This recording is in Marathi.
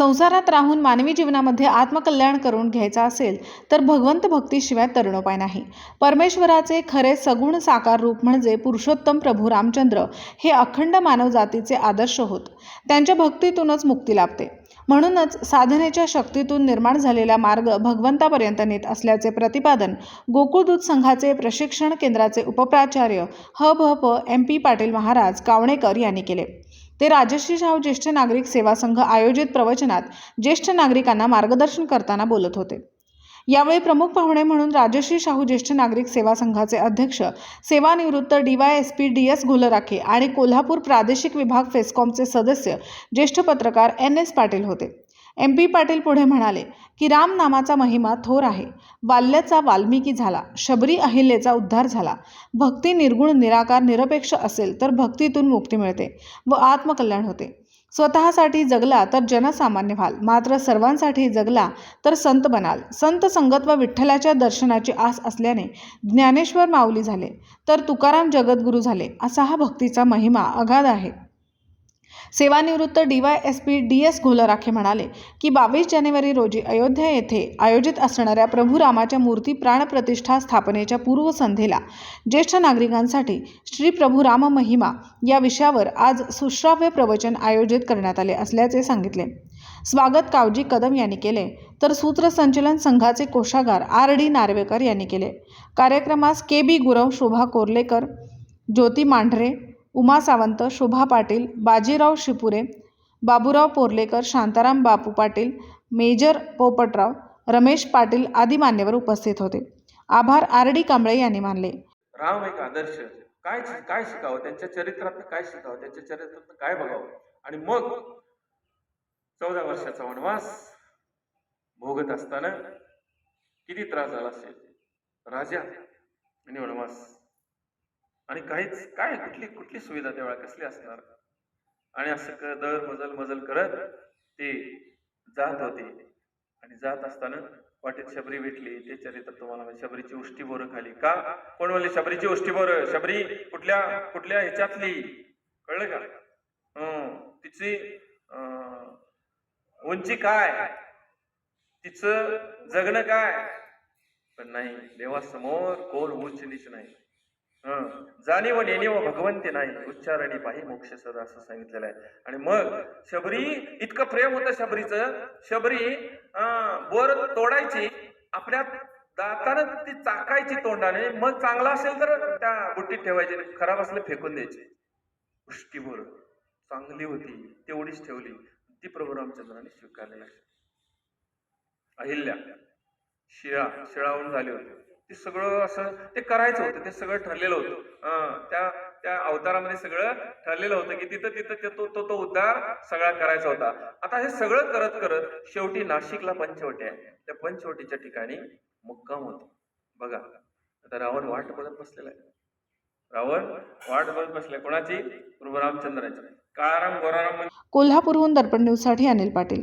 संसारात राहून मानवी जीवनामध्ये आत्मकल्याण करून घ्यायचा असेल तर भगवंत भक्तीशिवाय तरुणोपाय नाही. परमेश्वराचे खरे सगुण साकार रूप म्हणजे पुरुषोत्तम प्रभू रामचंद्र हे अखंड मानवजातीचे आदर्श होत. त्यांच्या भक्तीतूनच मुक्ती लाभते. म्हणूनच साधनेच्या शक्तीतून निर्माण झालेला मार्ग भगवंतापर्यंत नेत असल्याचे प्रतिपादन गोकुळदूत संघाचे प्रशिक्षण केंद्राचे उपप्राचार्य ह भ प एम पी पाटील महाराज कावणेकर यांनी केले. ते राजश्री शाहू ज्येष्ठ नागरिक सेवा संघ आयोजित प्रवचनात ज्येष्ठ नागरिकांना मार्गदर्शन करताना बोलत होते. यावेळी प्रमुख पाहुणे म्हणून राजश्री शाहू ज्येष्ठ नागरिक सेवा संघाचे अध्यक्ष सेवानिवृत्त D Y S P D S Gholrakhe आणि कोल्हापूर प्रादेशिक विभाग फेस्कॉमचे सदस्य ज्येष्ठ पत्रकार एन एस पाटील होते. एम पी पाटील पुढे म्हणाले की राम नामाचा महिमा थोर आहे. वाल्याचा वाल्मिकी झाला. शबरी अहिल्याचा उद्धार झाला. भक्ती निर्गुण निराकार निरपेक्ष असेल तर भक्तीतून मुक्ती मिळते व आत्मकल्याण होते. स्वतःसाठी जगला तर जनसामान्य व्हाल. मात्र सर्वांसाठी जगला तर संत बनाल. संत संगत व विठ्ठलाच्या दर्शनाची आस असल्याने ज्ञानेश्वर माऊली झाले. तर तुकाराम जगद्गुरू झाले. असा हा भक्तीचा महिमा अगाध आहे. सेवानिवृत्त D Y S P D S Gholrakhe म्हणाले की बावीस जानेवारी रोजी अयोध्या येथे आयोजित असणाऱ्या प्रभू रामाच्या मूर्ती प्राणप्रतिष्ठा स्थापनेच्या पूर्वसंध्येला ज्येष्ठ नागरिकांसाठी श्री प्रभू राम महिमा या विषयावर आज सुश्राव्य प्रवचन आयोजित करण्यात आले असल्याचे सांगितले. स्वागत कावजी कदम यांनी केले तर सूत्रसंचलन संघाचे कोषागार आर डी नार्वेकर यांनी केले. कार्यक्रमास K B Gurav Shobha Korlekar Jyoti Mandhare Uma Sawant Shobha Patil Bajirao Shipure Baburao Porlekar Shantaram Bapu Patil major Popatrao Ramesh Patil आदी मान्यवर उपस्थित होते. आभार आर डी कांबळे यांनी मानले. राम एक आदर्श काय काय शिकावं? त्यांच्या चरित्रात काय शिकावं? त्यांच्या चरित्रात काय बघावं? आणि मग चौदा वर्षाचा वनवास भोगत असताना किती त्रास झाला असेल? राजा आणि वनवास. आणि काहीच काय कुठली कुठली सुविधा तेव्हा कसली असणार? आणि असं दर मजल मजल करत ते जात होते. आणि जात असताना वाटेत शबरी भेटली. ते चरित्र तुम्हाला शबरीची उष्टी बोरं खाली. का? कोण म्हणले शबरीची उष्टी बोरं शबरी कुठल्या कुठल्या ह्याच्यातली? कळलं का? तिची अं, उंची काय? तिचं जगणं काय? पण नाही देवासमोर कोण उंच नीच नाही. हं, जाणीव व भगवंती नाही उच्चारणी पाही मोक्ष सदा असं सांगितलेलं आहे. आणि मग शबरी इतकं प्रेम होतं शबरीचं. शबरी बोर तोडायची आपल्या दातानं ती चाकायची तोंडाने. मग चांगला असेल तर त्या बुट्टीत ठेवायची खराब असलं फेकून द्यायची. पुष्टी चांगली होती तेवढीच ठेवली. ती प्रभू रामचंद्राने स्वीकारलेली अहिल्या शिळा शिळावून झाली होती. ते सगळं असं ते करायचं होतं ते सगळं ठरलेलं होतं. त्या त्या अवतारामध्ये सगळं ठरलेलं होतं की तिथं तिथं तो तो तो उद्धार सगळा करायचा होता. आता हे सगळं करत करत शेवटी नाशिकला पंचवटी आहे. त्या पंचवटीच्या ठिकाणी मुक्काम होतो. बघा आता रावण वाट बघत बसलेला आहे. रावण वाट बघत बसलाय. कोणाची? प्रभू रामचंद्राची काळाराम गोराराम म्हणजे कोल्हापूरहून दर्पण न्यूजसाठी अनिल पाटील.